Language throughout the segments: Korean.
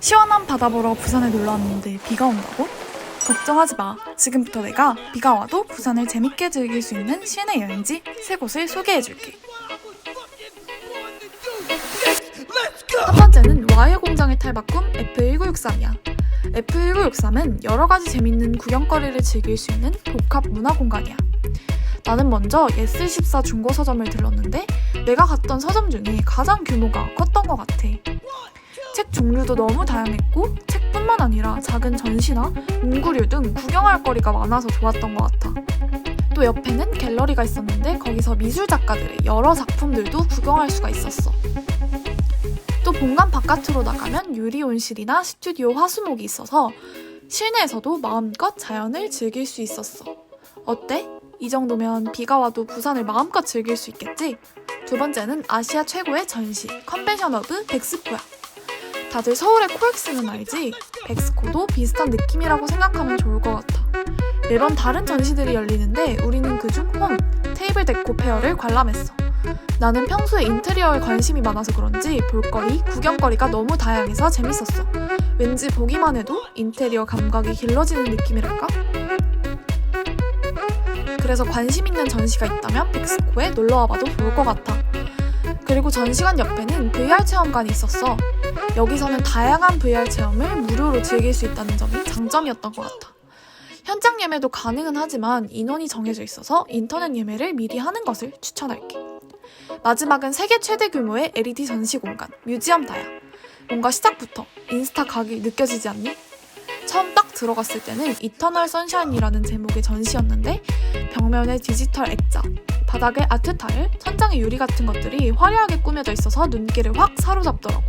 시원한 바다 보러 부산에 놀러 왔는데 비가 온다고? 걱정하지 마. 지금부터 내가 비가 와도 부산을 재밌게 즐길 수 있는 시내 여행지 세 곳을 소개해줄게. 첫 번째는 와이어 공장을 탈바꿈 F1963이야. F1963은 여러 가지 재밌는 구경거리를 즐길 수 있는 복합 문화 공간이야. 나는 먼저 예스14 중고 서점을 들렀는데 내가 갔던 서점 중에 가장 규모가 컸던 것 같아. 책 종류도 너무 다양했고 책뿐만 아니라 작은 전시나 문구류 등 구경할 거리가 많아서 좋았던 것 같아. 또 옆에는 갤러리가 있었는데 거기서 미술 작가들의 여러 작품들도 구경할 수가 있었어. 또 본관 바깥으로 나가면 유리 온실이나 스튜디오 화수목이 있어서 실내에서도 마음껏 자연을 즐길 수 있었어. 어때? 이 정도면 비가 와도 부산을 마음껏 즐길 수 있겠지? 두 번째는 아시아 최고의 전시, 컨벤션 허브 백스코야. 다들 서울의 코엑스는 알지? 백스코도 비슷한 느낌이라고 생각하면 좋을 것 같아. 매번 다른 전시들이 열리는데 우리는 그중 홈, 테이블 데코 페어를 관람했어. 나는 평소에 인테리어에 관심이 많아서 그런지 볼거리, 구경거리가 너무 다양해서 재밌었어. 왠지 보기만 해도 인테리어 감각이 길러지는 느낌이랄까? 그래서 관심 있는 전시가 있다면 백스코에 놀러 와봐도 좋을 것 같아. 그리고 전시관 옆에는 VR 체험관이 있었어. 여기서는 다양한 VR 체험을 무료로 즐길 수 있다는 점이 장점이었던 것 같아. 현장 예매도 가능은 하지만 인원이 정해져 있어서 인터넷 예매를 미리 하는 것을 추천할게. 마지막은 세계 최대 규모의 LED 전시 공간, 뮤지엄 다야. 뭔가 시작부터 인스타 각이 느껴지지 않니? 처음 딱 들어갔을 때는 이터널 선샤인이라는 제목의 전시였는데 벽면에 디지털 액자, 바닥에 아트 타일, 천장에 유리 같은 것들이 화려하게 꾸며져 있어서 눈길을 확 사로잡더라고.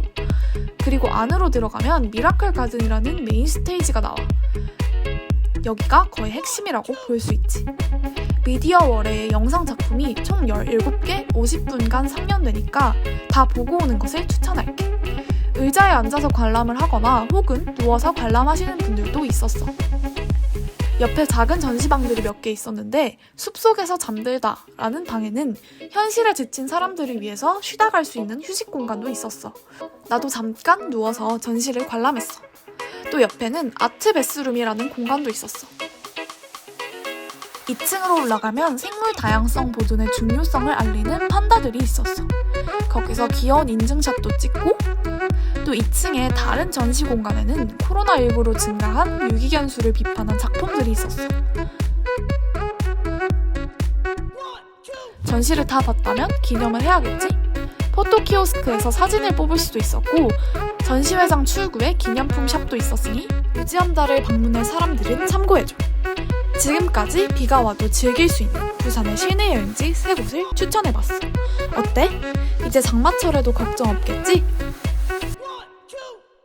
그리고 안으로 들어가면 미라클 가든이라는 메인 스테이지가 나와. 여기가 거의 핵심이라고 볼 수 있지. 미디어 월의 영상 작품이 총 17개 50분간 상영되니까 다 보고 오는 것을 추천할게. 의자에 앉아서 관람을 하거나 혹은 누워서 관람하시는 분들도 있었어. 옆에 작은 전시방들이 몇 개 있었는데 숲속에서 잠들다 라는 방에는 현실에 지친 사람들을 위해서 쉬다 갈 수 있는 휴식 공간도 있었어. 나도 잠깐 누워서 전시를 관람했어. 또 옆에는 아트 베스룸이라는 공간도 있었어. 2층으로 올라가면 생물 다양성 보존의 중요성을 알리는 판다들이 있었어. 거기서 귀여운 인증샷도 찍고 또 2층의 다른 전시 공간에는 코로나19로 증가한 유기견 수를 비판한 작품들이 있었어. 전시를 다 봤다면 기념을 해야겠지? 포토 키오스크에서 사진을 뽑을 수도 있었고 전시회장 출구에 기념품 샵도 있었으니 뮤지엄달을 방문할 사람들은 참고해줘. 지금까지 비가 와도 즐길 수 있는 부산의 실내 여행지 세 곳을 추천해봤어. 어때? 이제 장마철에도 걱정 없겠지?